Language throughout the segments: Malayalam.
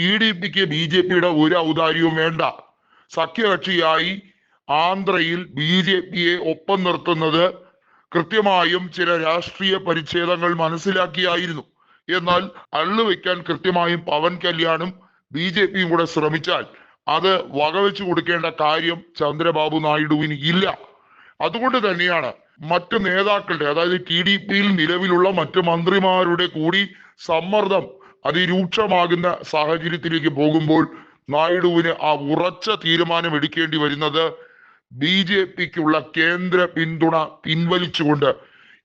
ടി ഡി പിക്ക് ബി ജെ പിയുടെ ഒരു ഔദാര്യവും വേണ്ട. സഖ്യകക്ഷിയായി ആന്ധ്രയിൽ ബി ജെ പിയെ ഒപ്പം നിർത്തുന്നത് കൃത്യമായും ചില രാഷ്ട്രീയ പരിച്ഛേദങ്ങൾ മനസ്സിലാക്കിയായിരുന്നു. എന്നാൽ അള്ളു വെക്കാൻ കൃത്യമായും പവൻ കല്യാണും ബി ജെ പിയും കൂടെ ശ്രമിച്ചാൽ അത് വകവെച്ചു കൊടുക്കേണ്ട കാര്യം ചന്ദ്രബാബു നായിഡുവിന് ഇല്ല. അതുകൊണ്ട് തന്നെയാണ് മറ്റു നേതാക്കളുടെ അതായത് ടി ഡി പിയിൽ നിലവിലുള്ള മറ്റു മന്ത്രിമാരുടെ കൂടി സമ്മർദ്ദം അതിരൂക്ഷമാകുന്ന സാഹചര്യത്തിലേക്ക് പോകുമ്പോൾ നായിഡുവിന് ആ ഉറച്ച തീരുമാനം എടുക്കേണ്ടി വരുന്നത് ബി ജെ പിക്കുള്ള കേന്ദ്ര പിന്തുണ പിൻവലിച്ചുകൊണ്ട്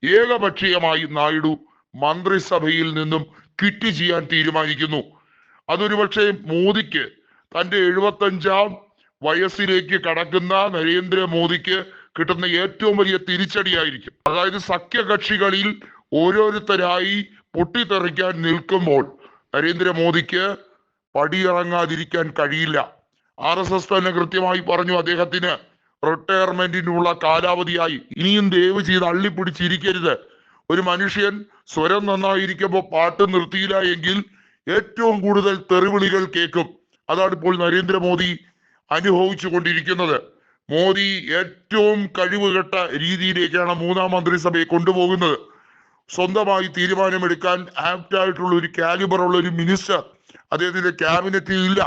ഏകപക്ഷീയമായി നായിഡു മന്ത്രിസഭയിൽ നിന്നും ക്വിറ്റ് ചെയ്യാൻ തീരുമാനിക്കുന്നു. അതൊരു പക്ഷേ മോദിക്ക് തന്റെ എഴുപത്തഞ്ചാം വയസ്സിലേക്ക് കടക്കുന്ന നരേന്ദ്രമോദിക്ക് കിട്ടുന്ന ഏറ്റവും വലിയ തിരിച്ചടിയായിരിക്കും. അതായത് സഖ്യകക്ഷികളിൽ ഓരോരുത്തരായി പൊട്ടിത്തെറിക്കാൻ നിൽക്കുമ്പോൾ നരേന്ദ്രമോദിക്ക് പടിയിറങ്ങാതിരിക്കാൻ കഴിയില്ല. ആർ എസ് എസ് തന്നെ കൃത്യമായി പറഞ്ഞു അദ്ദേഹത്തിന് റിട്ടയർമെന്റിനുള്ള കാലാവധിയായി. ഇനിയും ദയവ് ചെയ്ത് അള്ളിപ്പിടിച്ചിരിക്കരുത്. ഒരു മനുഷ്യൻ സ്വരം നന്നായിരിക്കുമ്പോൾ പാട്ട് നിർത്തിയില്ല എങ്കിൽ ഏറ്റവും കൂടുതൽ തെറിവിളികൾ കേൾക്കും. അതാണ് ഇപ്പോൾ നരേന്ദ്രമോദി അനുഭവിച്ചു കൊണ്ടിരിക്കുന്നത്. മോദി ഏറ്റവും കഴിവുകെട്ട രീതിയിലേക്കാണ് മൂന്നാം മന്ത്രിസഭയെ കൊണ്ടുപോകുന്നത്. സ്വന്തമായി തീരുമാനമെടുക്കാൻ ആപ്റ്റ് ആയിട്ടുള്ള ഒരു കാലിബർ ഉള്ള ഒരു മിനിസ്റ്റർ അദ്ദേഹത്തിന്റെ ക്യാബിനറ്റിൽ ഇല്ല.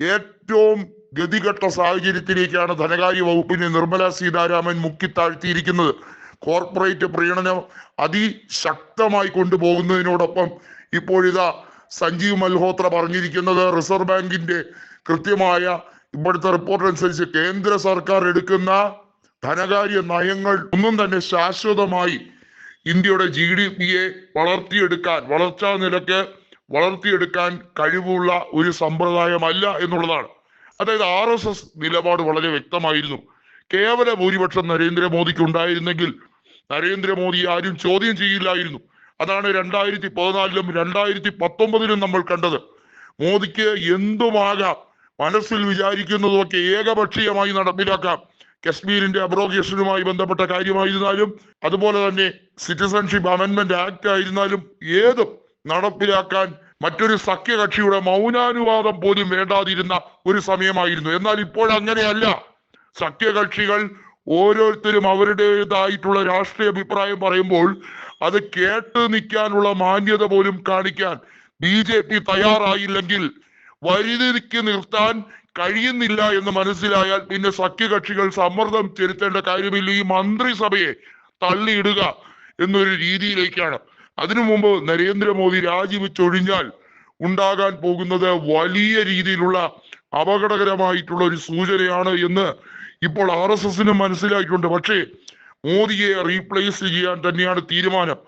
ഏറ്റവും ഗതികെട്ട സാഹചര്യത്തിലേക്കാണ് ധനകാര്യ വകുപ്പിനെ നിർമ്മല സീതാരാമൻ മുക്കിത്താഴ്ത്തിയിരിക്കുന്നത് കോർപ്പറേറ്റ് പ്രീണനം അതിശക്തമായി കൊണ്ടുപോകുന്നതിനോടൊപ്പം ഇപ്പോഴിതാ സഞ്ജീവ് മൽഹോത്ര പറഞ്ഞിരിക്കുന്നത് റിസർവ് ബാങ്കിന്റെ കൃത്യമായ ഇപ്പോഴത്തെ റിപ്പോർട്ട് അനുസരിച്ച് കേന്ദ്ര സർക്കാർ എടുക്കുന്ന ധനകാര്യ നയങ്ങൾ ഒന്നും തന്നെ ശാശ്വതമായി ഇന്ത്യയുടെ ജി ഡി പിയെ വളർത്തിയെടുക്കാൻ വളർച്ചാ നിരക്ക് വളർത്തിയെടുക്കാൻ കഴിവുള്ള ഒരു സമ്പ്രദായമല്ല എന്നുള്ളതാണ്. അതായത് ആർ എസ് എസ് നിലപാട് വളരെ വ്യക്തമായിരുന്നു. കേവല ഭൂരിപക്ഷം നരേന്ദ്രമോദിക്ക് ഉണ്ടായിരുന്നെങ്കിൽ നരേന്ദ്രമോദി ആരും ചോദ്യം ചെയ്യില്ലായിരുന്നു. അതാണ് രണ്ടായിരത്തി പതിനാലിലും രണ്ടായിരത്തി പത്തൊമ്പതിലും നമ്മൾ കണ്ടത്. മോദിക്ക് എന്തുമാകാം? മനസ്സിൽ വിചാരിക്കുന്നതൊക്കെ ഏകപക്ഷീയമായി നടപ്പിലാക്കാം. കശ്മീരിന്റെ അബ്രോഗേഷനുമായി ബന്ധപ്പെട്ട കാര്യമായിരുന്നാലും അതുപോലെ തന്നെ സിറ്റിസൺഷിപ്പ് അമെന്റ്മെന്റ് ആക്ട് ആയിരുന്നാലും ഏതും നടപ്പിലാക്കാൻ മറ്റൊരു സഖ്യകക്ഷിയുടെ മൗനാനുവാദം പോലും വേണ്ടാതിരുന്ന ഒരു സമയമായിരുന്നു. എന്നാൽ ഇപ്പോൾ അങ്ങനെയല്ല. സഖ്യകക്ഷികൾ ഓരോരുത്തരും അവരുടേതായിട്ടുള്ള രാഷ്ട്രീയ അഭിപ്രായം പറയുമ്പോൾ അത് കേട്ട് നിൽക്കാനുള്ള മാന്യത പോലും കാണിക്കാൻ ബി ജെ പി തയ്യാറായില്ലെങ്കിൽ വരിതിരിക്ക് നിർത്താൻ കഴിയുന്നില്ല എന്ന് മനസ്സിലായാൽ പിന്നെ സഖ്യകക്ഷികൾ സമ്മർദ്ദം ചെലുത്തേണ്ട കാര്യമില്ല. ഈ മന്ത്രിസഭയെ തള്ളിയിടുക എന്നൊരു രീതിയിലേക്കാണ്. അതിനു മുമ്പ് നരേന്ദ്രമോദി രാജിവെച്ചൊഴിഞ്ഞാൽ ഉണ്ടാകാൻ പോകുന്നത് വലിയ രീതിയിലുള്ള അപകടകരമായിട്ടുള്ള ഒരു സൂചനയാണ് എന്ന് ഇപ്പോൾ ആർ എസ് എസിന് മനസ്സിലായിട്ടുണ്ട്. പക്ഷേ മോദിയെ റീപ്ലേസ് ചെയ്യാൻ തന്നെയാണ് തീരുമാനം.